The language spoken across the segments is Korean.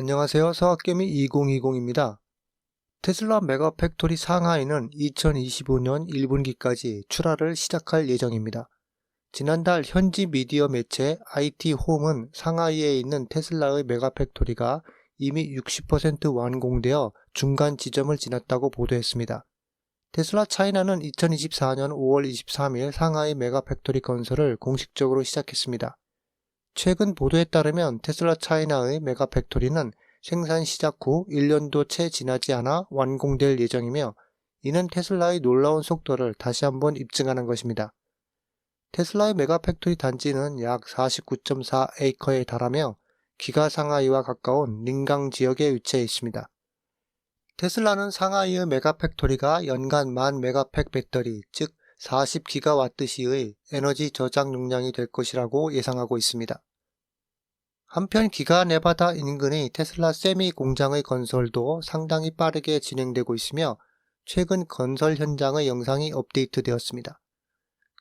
안녕하세요. 서학개미 2020입니다. 테슬라 메가 팩토리 상하이는 2025년 1분기까지 출하를 시작할 예정입니다. 지난달 현지 미디어 매체 IT 홈은 상하이에 있는 테슬라의 메가 팩토리가 이미 60% 완공되어 중간 지점을 지났다고 보도했습니다. 테슬라 차이나는 2024년 5월 23일 상하이 메가 팩토리 건설을 공식적으로 시작했습니다. 최근 보도에 따르면 테슬라 차이나의 메가 팩토리는 생산 시작 후 1년도 채 지나지 않아 완공될 예정이며 이는 테슬라의 놀라운 속도를 다시 한번 입증하는 것입니다. 테슬라의 메가 팩토리 단지는 약 49.4 에이커에 달하며 기가 상하이와 가까운 링강 지역에 위치해 있습니다. 테슬라는 상하이의 메가 팩토리가 연간 만 메가팩 배터리, 즉 40기가와트시의 에너지 저장 용량이 될 것이라고 예상하고 있습니다. 한편 기가 네바다 인근의 테슬라 세미 공장의 건설도 상당히 빠르게 진행되고 있으며 최근 건설 현장의 영상이 업데이트되었습니다.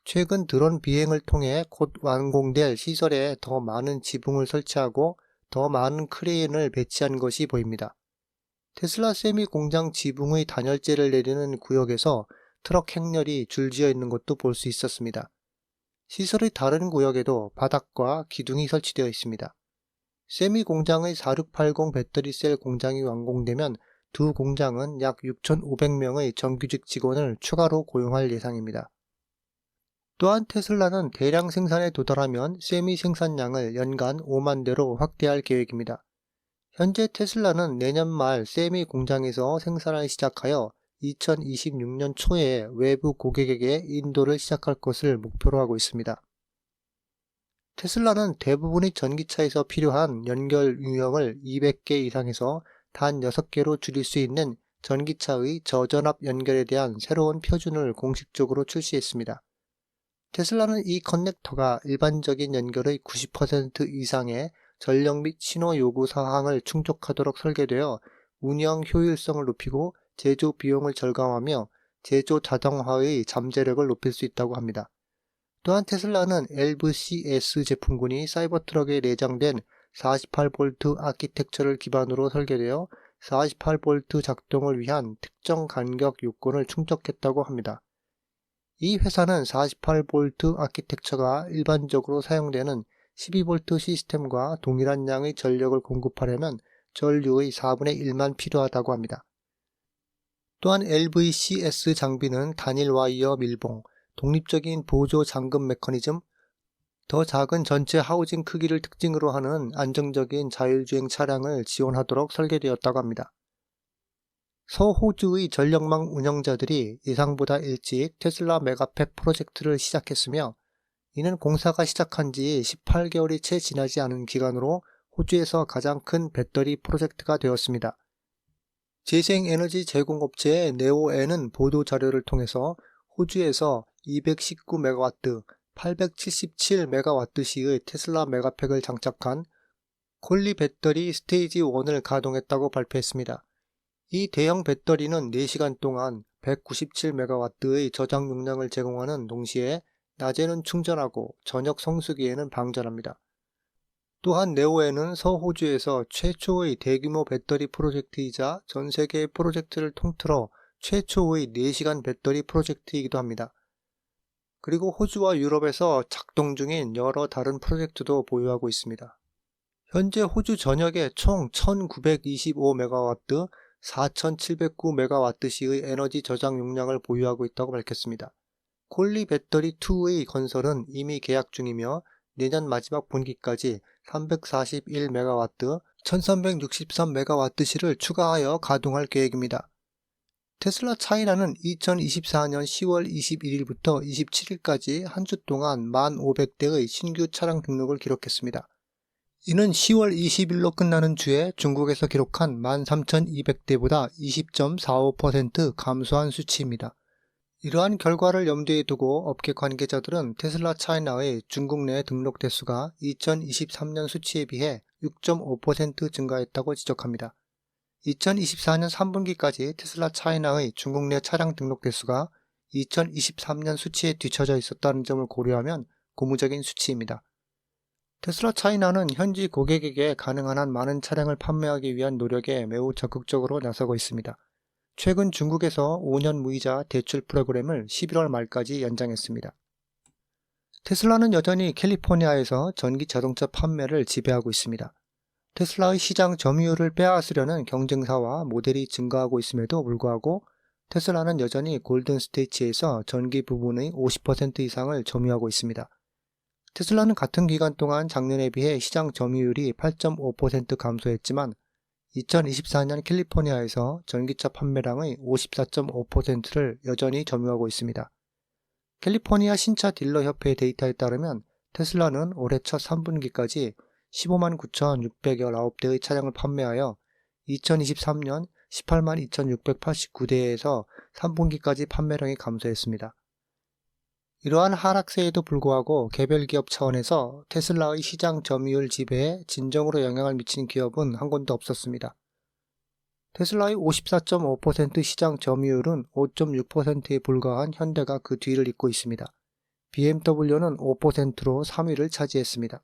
최근 드론 비행을 통해 곧 완공될 시설에 더 많은 지붕을 설치하고 더 많은 크레인을 배치한 것이 보입니다. 테슬라 세미 공장 지붕의 단열재를 내리는 구역에서 트럭 행렬이 줄지어 있는 것도 볼 수 있었습니다. 시설의 다른 구역에도 바닥과 기둥이 설치되어 있습니다. 세미 공장의 4680 배터리 셀 공장이 완공되면 두 공장은 약 6,500명의 정규직 직원을 추가로 고용할 예상입니다. 또한 테슬라는 대량 생산에 도달하면 세미 생산량을 연간 5만 대로 확대할 계획입니다. 현재 테슬라는 내년 말 세미 공장에서 생산을 시작하여 2026년 초에 외부 고객에게 인도를 시작할 것을 목표로 하고 있습니다. 테슬라는 대부분의 전기차에서 필요한 연결 유형을 200개 이상에서 단 6개로 줄일 수 있는 전기차의 저전압 연결에 대한 새로운 표준을 공식적으로 출시했습니다. 테슬라는 이 커넥터가 일반적인 연결의 90% 이상의 전력 및 신호 요구 사항을 충족하도록 설계되어 운영 효율성을 높이고 제조 비용을 절감하며 제조 자동화의 잠재력을 높일 수 있다고 합니다. 또한 테슬라는 LVCS 제품군이 사이버트럭에 내장된 48V 아키텍처를 기반으로 설계되어 48V 작동을 위한 특정 간격 요건을 충족했다고 합니다. 이 회사는 48V 아키텍처가 일반적으로 사용되는 12V 시스템과 동일한 양의 전력을 공급하려면 전류의 4분의 1만 필요하다고 합니다. 또한 LVCS 장비는 단일 와이어 밀봉, 독립적인 보조 잠금 메커니즘, 더 작은 전체 하우징 크기를 특징으로 하는 안정적인 자율주행 차량을 지원하도록 설계되었다고 합니다. 서호주의 전력망 운영자들이 예상보다 일찍 테슬라 메가팩 프로젝트를 시작했으며 이는 공사가 시작한 지 18개월이 채 지나지 않은 기간으로 호주에서 가장 큰 배터리 프로젝트가 되었습니다. 재생에너지 제공업체 네오에는 보도 자료를 통해서 호주에서 219메가와트, 877메가와트시의 테슬라 메가팩을 장착한 콜리 배터리 스테이지 1을 가동했다고 발표했습니다. 이 대형 배터리는 4시간 동안 197메가와트의 저장 용량을 제공하는 동시에 낮에는 충전하고 저녁 성수기에는 방전합니다. 또한 네오에는 서호주에서 최초의 대규모 배터리 프로젝트이자 전 세계의 프로젝트를 통틀어 최초의 4시간 배터리 프로젝트이기도 합니다. 그리고 호주와 유럽에서 작동 중인 여러 다른 프로젝트도 보유하고 있습니다. 현재 호주 전역에 총 1925메가와트, 4709메가와트시의 에너지 저장 용량을 보유하고 있다고 밝혔습니다. 콜리 배터리 2의 건설은 이미 계약 중이며 내년 마지막 분기까지 341메가와트, 1363메가와트시를 추가하여 가동할 계획입니다. 테슬라 차이나는 2024년 10월 21일부터 27일까지 한 주 동안 1,500대의 신규 차량 등록을 기록했습니다. 이는 10월 20일로 끝나는 주에 중국에서 기록한 13,200대보다 20.45% 감소한 수치입니다. 이러한 결과를 염두에 두고 업계 관계자들은 테슬라 차이나의 중국 내 등록 대수가 2023년 수치에 비해 6.5% 증가했다고 지적합니다. 2024년 3분기까지 테슬라 차이나의 중국 내 차량 등록 대수가 2023년 수치에 뒤처져 있었다는 점을 고려하면 고무적인 수치입니다. 테슬라 차이나는 현지 고객에게 가능한 한 많은 차량을 판매하기 위한 노력에 매우 적극적으로 나서고 있습니다. 최근 중국에서 5년 무이자 대출 프로그램을 11월 말까지 연장했습니다. 테슬라는 여전히 캘리포니아에서 전기 자동차 판매를 지배하고 있습니다. 테슬라의 시장 점유율을 빼앗으려는 경쟁사와 모델이 증가하고 있음에도 불구하고 테슬라는 여전히 골든 스테이치에서 전기 부분의 50% 이상을 점유하고 있습니다. 테슬라는 같은 기간 동안 작년에 비해 시장 점유율이 8.5% 감소했지만 2024년 캘리포니아에서 전기차 판매량의 54.5%를 여전히 점유하고 있습니다. 캘리포니아 신차 딜러 협회 데이터에 따르면 테슬라는 올해 첫 3분기까지 15만 9,619대의 차량을 판매하여 2023년 18만 2,689대에서 3분기까지 판매량이 감소했습니다. 이러한 하락세에도 불구하고 개별 기업 차원에서 테슬라의 시장 점유율 지배에 진정으로 영향을 미친 기업은 한 곳도 없었습니다. 테슬라의 54.5% 시장 점유율은 5.6%에 불과한 현대가 그 뒤를 잇고 있습니다. BMW는 5%로 3위를 차지했습니다.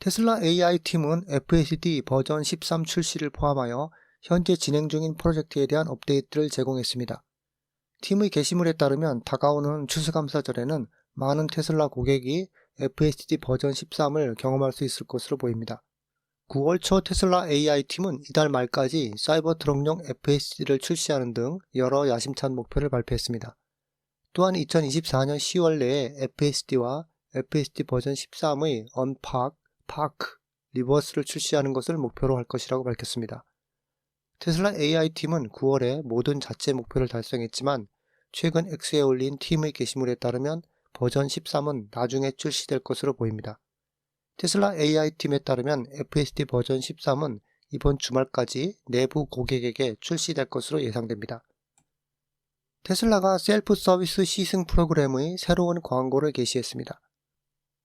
테슬라 AI 팀은 FSD 버전 13 출시를 포함하여 현재 진행 중인 프로젝트에 대한 업데이트를 제공했습니다. 팀의 게시물에 따르면 다가오는 추수감사절에는 많은 테슬라 고객이 FSD 버전 13을 경험할 수 있을 것으로 보입니다. 9월 초 테슬라 AI 팀은 이달 말까지 사이버 트럭용 FSD를 출시하는 등 여러 야심찬 목표를 발표했습니다. 또한 2024년 10월 내에 FSD와 FSD 버전 13의 언팍, 파크, 리버스를 출시하는 것을 목표로 할 것이라고 밝혔습니다. 테슬라 AI 팀은 9월에 모든 자체 목표를 달성했지만 최근 X에 올린 팀의 게시물에 따르면 버전 13은 나중에 출시될 것으로 보입니다. 테슬라 AI 팀에 따르면 FSD 버전 13은 이번 주말까지 내부 고객에게 출시될 것으로 예상됩니다. 테슬라가 셀프 서비스 시승 프로그램의 새로운 광고를 게시했습니다.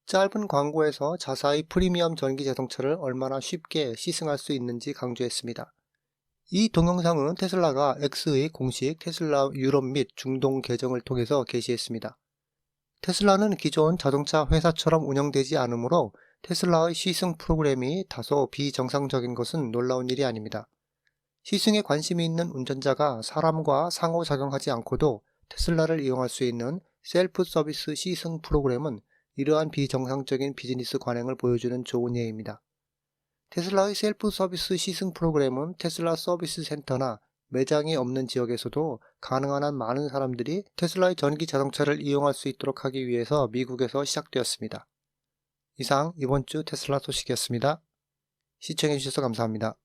짧은 광고에서 자사의 프리미엄 전기 자동차를 얼마나 쉽게 시승할 수 있는지 강조했습니다. 이 동영상은 테슬라가 X의 공식 테슬라 유럽 및 중동 계정을 통해서 게시했습니다. 테슬라는 기존 자동차 회사처럼 운영되지 않으므로 테슬라의 시승 프로그램이 다소 비정상적인 것은 놀라운 일이 아닙니다. 시승에 관심이 있는 운전자가 사람과 상호작용하지 않고도 테슬라를 이용할 수 있는 셀프 서비스 시승 프로그램은 이러한 비정상적인 비즈니스 관행을 보여주는 좋은 예입니다. 테슬라의 셀프 서비스 시승 프로그램은 테슬라 서비스 센터나 매장이 없는 지역에서도 가능한 한 많은 사람들이 테슬라의 전기 자동차를 이용할 수 있도록 하기 위해서 미국에서 시작되었습니다. 이상 이번 주 테슬라 소식이었습니다. 시청해주셔서 감사합니다.